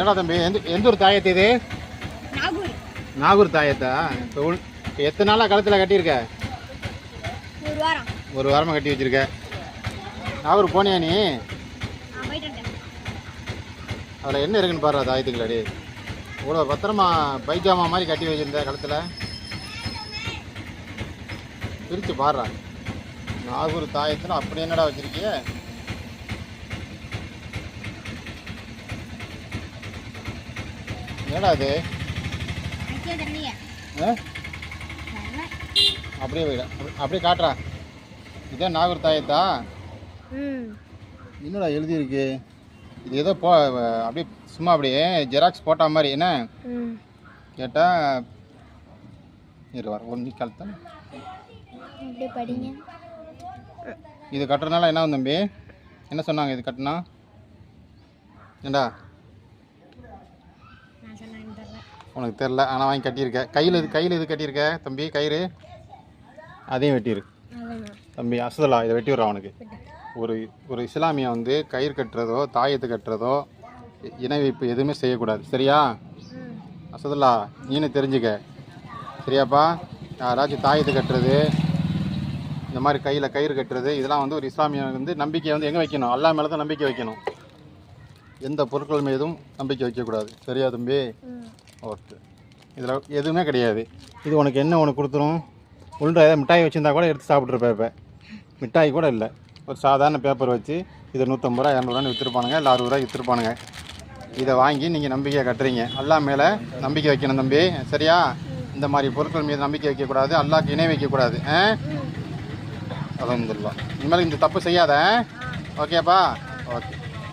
ஏடா தம்பி எந்த எந்த ஒரு தாயத்து இது? நாகூர். நாகூர் தாயத்தா? இப்போ எத்தனை நாளாக கழுத்தில் கட்டியிருக்க? ஒரு வாரம். ஒரு வாரமாக கட்டி வச்சிருக்க. நாகூர் போனியா நீ? அதில் என்ன இருக்குன்னு பாரு தாயத்துக்குள்ளாடி இவ்வளோ பத்திரமா பைஜாமா மாதிரி கட்டி வச்சிருந்த கழுத்தில்? பிரித்து பாடுறா நாகூர் தாயத்தில் அப்படி என்னடா வச்சிருக்கிய? என்னடா அது? அப்படியே போயிட. அப்படியே காட்டுறா. இதான் நாகூர் தாயத்தா? என்னடா எழுதியிருக்கு? இது ஏதோ போ அப்படியே சும்மா அப்படியே ஜெராக்ஸ் போட்டா மாதிரி என்ன? கேட்டால் இரு வர ஒரு நிமிஷம் படிங்க. இது கட்டுறதுனால என்ன தம்பி? என்ன சொன்னாங்க இது கட்டினா? ஏண்டா நான் சொன்னேன் தரல உனக்கு தெரில ஆனால் வாங்கி கட்டியிருக்க. கையில் இது கையில் இது கட்டியிருக்க தம்பி? கயிறு? அதையும் வெட்டியிரு. தம்பி அசதலா இதை வெட்டி விட்றா அவனுக்கு ஒரு ஒரு இஸ்லாமியை வந்து கயிறு கட்டுறதோ தாயத்து கட்டுறதோ இ- இணை வைப்பு எதுவுமே செய்யக்கூடாது. சரியா? அசதுல்லா நீனு தெரிஞ்சுக்க. சரியாப்பா? யாராச்சும் தாயத்து கட்டுறது இந்த மாதிரி கையில் கயிறு கட்டுறது இதெல்லாம் வந்து ஒரு இஸ்லாமிய வந்து நம்பிக்கையை வந்து எங்கே வைக்கணும்? அல்லா மேலே தான் நம்பிக்கை வைக்கணும். எந்த பொருட்கள் மீதும் நம்பிக்கை வைக்கக்கூடாது. சரியா தம்பி? ஓகே. இதில் எதுவுமே கிடையாது. இது உனக்கு என்ன உனக்கு கொடுத்துரும்? உள்ள ஏதாவது மிட்டாய் வச்சுருந்தா கூட எடுத்து சாப்பிட்ருப்பேன் இப்போ மிட்டாய் கூட இல்லை. ஒரு சாதாரண பேப்பர் வச்சு இதை நூற்றம்பது ரூபா இரநூறுவான்னு விற்றுருப்பானுங்க இல்லை அறுபது ரூபாய் விற்றுருப்பானுங்க இதை வாங்கி நீங்கள் நம்பிக்கையை கட்டுறீங்க. அல்லா மேலே நம்பிக்கை வைக்கணும் தம்பி. சரியா? இந்த மாதிரி பொருட்கள் மீது நம்பிக்கை வைக்கக்கூடாது. அல்லாக்கு இணை வைக்கக்கூடாது. ஆ? அலமதுல்லா இனிமேல் இந்த தப்பு செய்யாத. ஓகேப்பா? ஓகே.